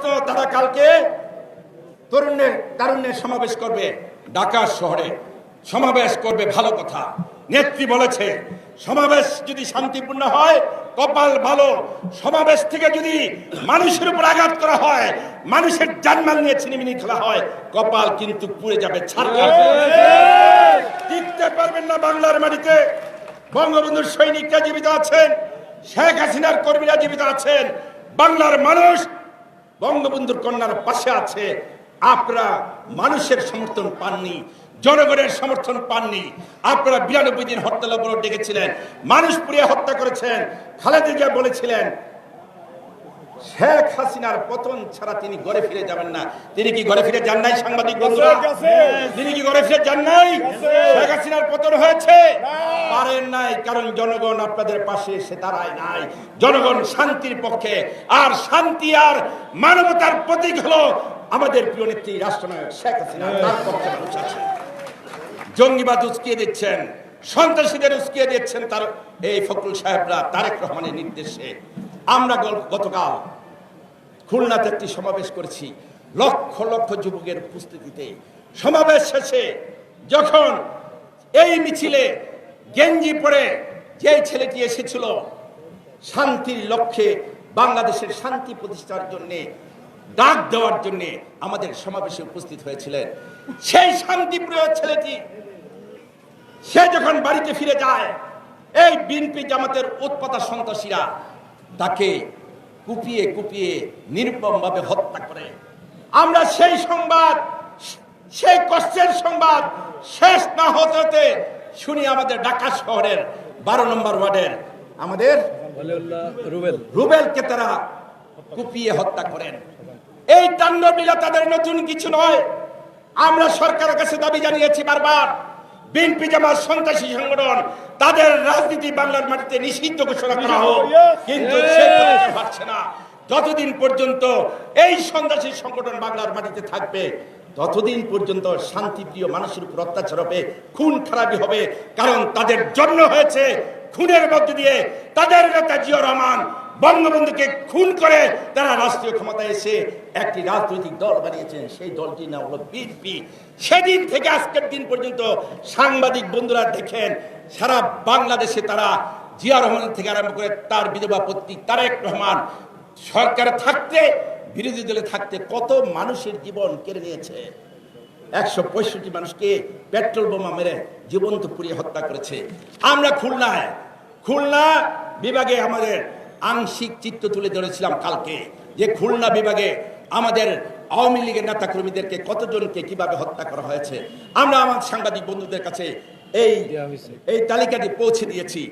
প্রশ্ন তারা কালকে তরুণের তারুণ্যের সমাবেশ করবে ঢাকা শহরে। সমাবেশ করবে ভালো কথা। নেত্রী বলেছে সমাবেশ যদি শান্তিপূর্ণ হয় কপাল ভালো। সমাবেশ থেকে যদি মানুষের উপর আঘাত করা হয় মানুষের জানমাল নিয়ে ছিনিমিনি খেলা হয় কপাল কিন্তু পুড়ে যাবে ছাড় টিকতে পারবেন না বাংলার মাটিতে। বঙ্গবন্ধুর সৈনিকরা জীবিত আছেন শেখ হাসিনার কর্মীরা জীবিত আছেন। বাংলার মানুষ বঙ্গবন্ধুর কন্যার পাশে আছে। আপনারা মানুষের সমর্থন পাননি, জনগণের সমর্থন পাননি। আপনারা বিরানব্বই দিন হরতাল অবরোধ ডেকেছিলেন, মানুষ পুড়িয়ে হত্যা করেছেন। খালেদা বলেছিলেন শেখ হাসিনার পতন ছাড়া তিনি ঘরে ফিরে যাবেন না। তিনি কি ঘরে ফিরে যান নাই সাংবাদিক বন্ধুরা? তিনি কি ঘরে ফিরে যান নাই? শেখ হাসিনার পতন হয়েছে। পারেন নাই কারণ জনগণ আপনাদের পাশে এসে দাঁড়ায় নাই। জনগণ শান্তির পক্ষে আর শান্তি আর মানবতার প্রতীক হলো আমাদের প্রিয় নেত্রী রাষ্ট্রনায়ক শেখ হাসিনা। তার পক্ষে মানুষ আছে। জঙ্গিবাদ উস্কিয়ে দিচ্ছেন সন্ত্রাসীদের উস্কিয়ে দিচ্ছেন তার এই ফখরুল সাহেবরা তারেক রহমানের নির্দেশে। আমরা গতকাল খুলনাতে একটি সমাবেশ করেছি। লক্ষ লক্ষ যুবকের উপস্থিতিতে। সমাবেশ শেষে যখন এই মিছিলে গেঞ্জি পরে যে ছেলেটি এসেছিল, শান্তির লক্ষ্যে বাংলাদেশের শান্তি প্রতিষ্ঠার জন্য, ডাক দেওয়ার জন্য আমাদের সমাবেশে উপস্থিত হয়েছিলেন। সেই শান্তিপ্রিয় ছেলেটি, সে যখন বাড়িতে ফিরে যায়, এই বিএনপি জামাতের উৎপাতা সন্ত্রাসীরা তাকে কুপিয়ে কুপিয়ে নির্মমভাবে হত্যা করে। আমরা সেই সংবাদ সেই কষ্টের সংবাদ শেষ না হতে হতে শুনি আমাদের ঢাকা শহরের বারো নম্বর ওয়ার্ডের আমাদের রুবেল। রুবেলকে তারা কুপিয়ে হত্যা করেন। এই তাণ্ডব লীলা তাদের নতুন কিছু নয়। আমরা সরকারের কাছে দাবি জানিয়েছি বারবার বিএনপি জামাত সন্ত্রাসী সংগঠন তাদের রাজনীতি বাংলার মাটিতে নিষিদ্ধ ঘোষণা করা হোক কিন্তু সে পারছে না। যতদিন পর্যন্ত এই সন্ত্রাসী সংগঠন বাংলার মাটিতে থাকবে ততদিন পর্যন্ত শান্তিপ্রিয় মানুষের উপর অত্যাচার হবে খুন খারাপি হবে কারণ তাদের জন্ম হয়েছে খুনের মধ্যে দিয়ে। তাদের নেতা জিয়া রহমান বঙ্গবন্ধুকে খুন করে তারা রাষ্ট্রীয় ক্ষমতায় এসে একটি রাজনৈতিক দল বানিয়েছেন। সেই দলটির নাম হলো বিএনপি সেদিন থেকে আজকের দিন পর্যন্ত সাংবাদিক বন্ধুরা দেখেন, সারা বাংলাদেশে তারা জিয়া রহমান থেকে আরম্ভ করে তার বিধবা পত্নী তারেক রহমান সরকারে থাকতে, বিরোধী দলে থাকতে কত মানুষের জীবন কেড়ে নিয়েছে। একশো পঁয়ষট্টি মানুষকে পেট্রোল বোমা মেরে জীবন্ত পুড়িয়ে হত্যা করেছে। আমরা খুলনায়, খুলনা বিভাগে আমাদের আংশিক চিত্র তুলে ধরেছিলাম কালকে যে খুলনা বিভাগে আমাদের আওয়ামী লীগের নেতাকর্মীদেরকে কতজনকে কীভাবে হত্যা করা হয়েছে? আমরা আমার সাংবাদিক বন্ধুদের কাছে এই এই তালিকাটি পৌঁছে দিয়েছি।